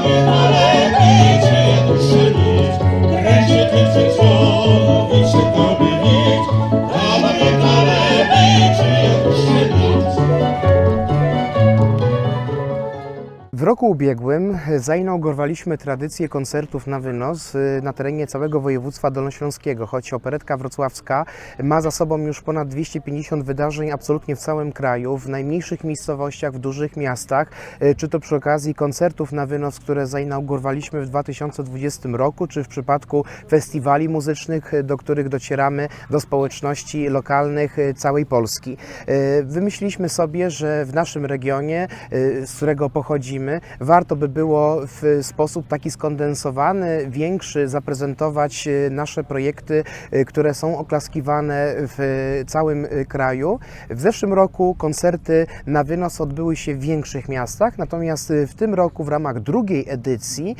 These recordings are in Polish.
Bye. Roku ubiegłym zainaugurowaliśmy tradycję koncertów na wynos y, na terenie całego województwa dolnośląskiego, choć operetka wrocławska ma za sobą już ponad 250 wydarzeń absolutnie w całym kraju, w najmniejszych miejscowościach, w dużych miastach, y, czy to przy okazji koncertów na wynos, które zainaugurowaliśmy w 2020 roku, czy w przypadku festiwali muzycznych, y, do których docieramy do społeczności lokalnych całej Polski. Wymyśliliśmy sobie, że w naszym regionie, z którego pochodzimy, warto by było w sposób taki skondensowany, większy zaprezentować y, nasze projekty, y, które są oklaskiwane w całym y, kraju. W zeszłym roku koncerty na wynos odbyły się w większych miastach, natomiast w tym roku w ramach drugiej edycji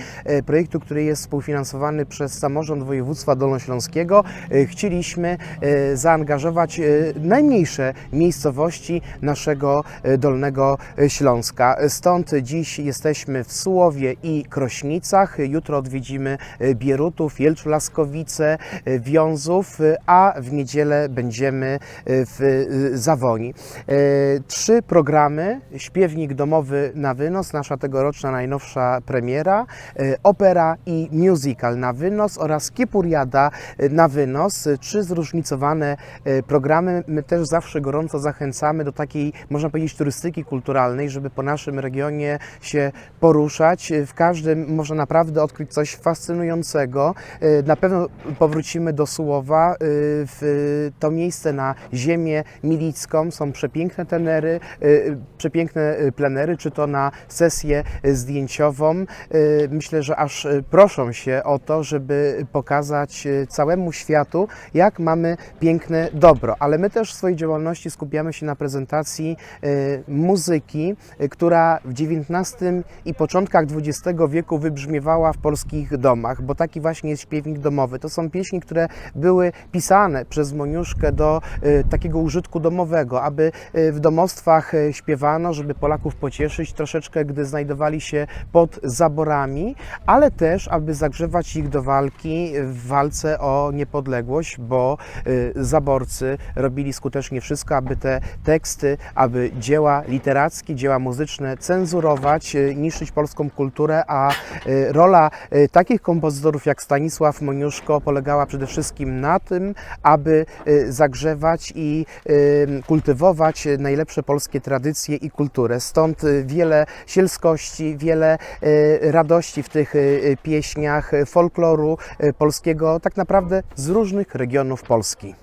projektu, który jest współfinansowany przez samorząd województwa dolnośląskiego, chcieliśmy zaangażować najmniejsze miejscowości naszego Dolnego Śląska. Stąd dziś jesteśmy w Sułowie i Krośnicach. Jutro odwiedzimy y, Bierutów, Jelcz Laskowice, y, Wiązów, y, a w niedzielę będziemy w Zawoni. Trzy programy, śpiewnik domowy na wynos, nasza tegoroczna najnowsza premiera, opera i musical na wynos oraz kiepuriada y, na wynos. Trzy zróżnicowane programy. My też zawsze gorąco zachęcamy do takiej, można powiedzieć, turystyki kulturalnej, żeby po naszym regionie się poruszać. Y, W każdym można naprawdę odkryć coś fascynującego. Y, Na pewno powrócimy do Sułowa, y, w to miejsce na ziemię milicką. Są przepiękne tenery, przepiękne plenery, czy to na sesję zdjęciową. Myślę, że aż proszą się o to, żeby pokazać całemu światu, jak mamy piękne dobro. Ale my też w swojej działalności skupiamy się na prezentacji muzyki, która w XIX i początkach XX wieku wybrzmiewała w polskich domach, bo taki właśnie jest śpiewnik domowy. To są pieśni, które były pisane przez Moniuszkę do y, takiego użytku domowego, aby y, w domostwach y, śpiewano, żeby Polaków pocieszyć troszeczkę, gdy znajdowali się pod zaborami, ale też, aby zagrzewać ich do walki w walce o niepodległość, bo zaborcy robili skutecznie wszystko, aby te teksty, aby dzieła literackie, dzieła muzyczne cenzurować, niszczyć polską kulturę, a y, rola y, takich kompozytorów jak Stanisław Moniuszko polegała przede wszystkim na tym, aby y, zagrzewać i kultywować najlepsze polskie tradycje i kulturę. Stąd wiele sielskości, wiele radości w tych pieśniach, folkloru polskiego, tak naprawdę z różnych regionów Polski.